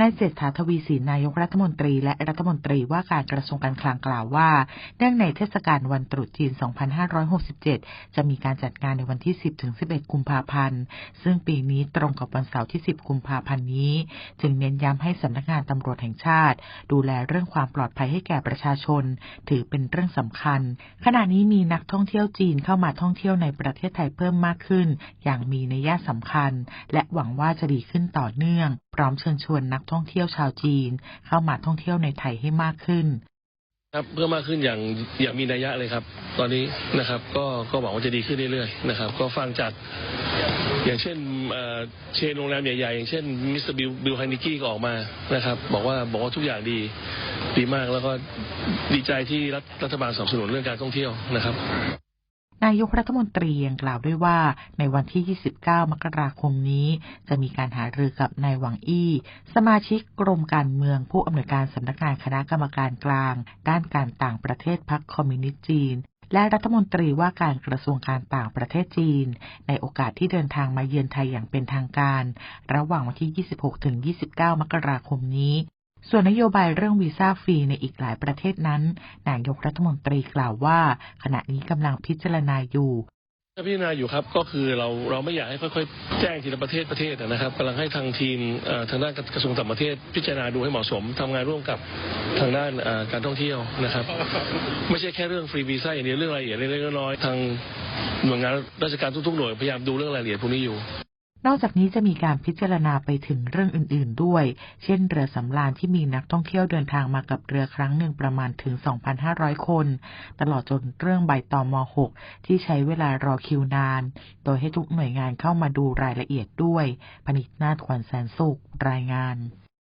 นายเศรษฐาทวีสินนายกรัฐมนตรีและรัฐมนตรีว่าการกระทรวงการคลังกล่าวว่า เนื่องในเทศกาลวันตรุษจีน 2567 จะมีการจัดงานในวันที่ 10-11 กุมภาพันธ์ ซึ่งปีนี้ตรงกับวันเสาร์ที่ 10 กุมภาพันธ์นี้ จึงเน้นย้ำให้สำนักงานตำรวจแห่งชาติ ดูแลเรื่องความปลอดภัยให้แก่ประชาชน ถือเป็นเรื่องสำคัญ ขณะนี้มีนักท่องเที่ยวจีนเข้ามาท่องเที่ยวในประเทศไทยเพิ่มมากขึ้น อย่างมีนัยสำคัญ และหวังว่าจะดีขึ้นต่อเนื่อง พร้อมเชิญชวนนักท่องเที่ยวชาวจีน เข้ามาท่องเที่ยวในไทยให้มากขึ้น ครับเพิ่มมากขึ้นอย่างอย่างมีนัยยะเลยครับ ตอนนี้นะครับ ก็ก็หวังว่าจะดีขึ้นเรื่อยๆนะครับ ก็ฟังจากอย่างเช่นเชนโรงแรมใหญ่ๆ อย่างเช่นมิสเตอร์บิลบิลไฮนิกี้ก็ออกมานะครับ บอกว่าบอกว่าทุกอย่างดีดีมากแล้วก็ดีใจที่รัฐรัฐบาลสนับสนุนเรื่องการท่องเที่ยวนะครับายกรัฐมนตรียังกล่าวด้วยว่า ในวันที่ 29 มกราคมนี้ จะมีการหารือกับนายหวังอี้ สมาชิกกรมการเมืองผู้อำนวยการสำนักงานคณะกรรมการกลาง ด้านการต่างประเทศพรรคคอมมิวนิสต์จีนและรัฐมนตรีว่าการกระทรวงการต่างประเทศจีน ในโอกาสที่เดินทางมาเยือนไทยอย่างเป็นทางการ ระหว่างวันที่ 26-29 มกราคมนี้ ส่วนนโยบายเรื่องวีซ่าฟรีในอีกหลายประเทศนั้น นายกรัฐมนตรีกล่าวว่า ขณะนี้กำลังพิจารณาอยู่พิจารณาอยู่ครับก็คือเราเราไม่อยากให้ค่อยๆ แจ้งทีละประเทศประเทศนะครับกำลังให้ทางทีมทางด้านกระทรวงต่างประเทศ พิจารณาดูให้เหมาะสมทำงานร่วมกับทางด้านการท่องเที่ยวนะครับ ไม่ใช่แค่เรื่องฟรีวีซ่าอย่างเดียวเรื่องรายละเอียดเล็กๆน้อยๆทางหน่วยงานราชการทุกๆหน่วยพยายามดูเรื่องรายละเอียดพวกนี้อยู่ นอกจากนี้จะมีการพิจารณาไปถึงเรื่องอื่น ๆ ด้วย เช่น เรือสำราญที่มีนักท่องเที่ยวเดินทางมากับเรือครั้งหนึ่งประมาณถึง 2,500 คน ตลอดจนเรื่องใบตอม .6 ที่ใช้เวลารอคิวนาน โดยให้ทุกหน่วยงานเข้ามาดูรายละเอียดด้วย พนิษนาถขวัญแสนสุข รายงาน